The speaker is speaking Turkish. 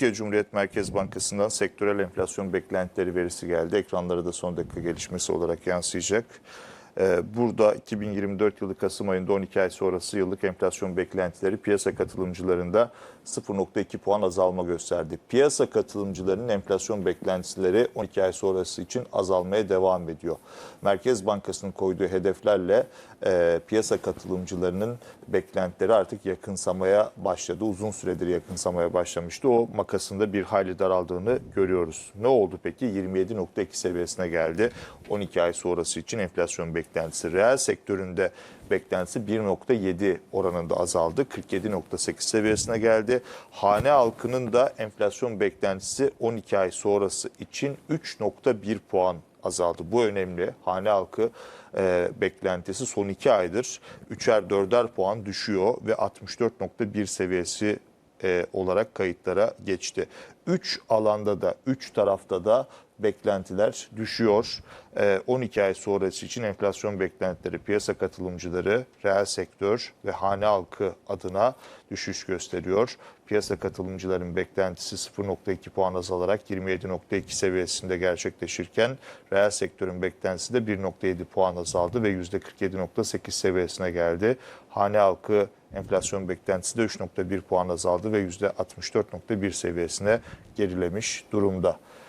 Türkiye Cumhuriyet Merkez Bankası'ndan sektörel enflasyon beklentileri verisi geldi. Ekranlara da son dakika gelişmesi olarak yansıyacak. Ee, Burada 2024 yılı Kasım ayında 12 ay sonrası yıllık enflasyon beklentileri piyasa katılımcılarında 0.2 puan azalma gösterdi. Piyasa katılımcılarının enflasyon beklentileri 12 ay sonrası için azalmaya devam ediyor. Merkez Bankası'nın koyduğu hedeflerle e, piyasa katılımcılarının beklentileri artık yakınsamaya başladı. Uzun süredir yakınsamaya başlamıştı. O makasında bir hayli daraldığını görüyoruz. Ne oldu peki? 27.2 seviyesine geldi. 12 ay sonrası için enflasyon beklentisi. Reel sektöründe beklentisi 1.7 oranında azaldı. 47.8 seviyesine geldi. Hane halkının da enflasyon beklentisi 12 ay sonrası için 3.1 puan azaldı. Bu önemli. Hane halkı e, beklentisi son 2 aydır 3'er 4'er puan düşüyor ve 64.1 seviyesi e, olarak kayıtlara geçti. 3 alanda da 3 tarafta da beklentiler düşüyor. E, 12 ay sonrası için enflasyon beklentileri piyasa katılımcıları, reel sektör ve hane halkı adına düşüş gösteriyor. Piyasa katılımcıların beklentisi 0.2 puan azalarak 27.2 seviyesinde gerçekleşirken reel sektörün beklentisi de 1.7 puan azaldı ve %47.8 seviyesine geldi. Hane halkı enflasyon beklentisi de 3.1 puan azaldı ve %64.1 seviyesine gerilemiş durumda.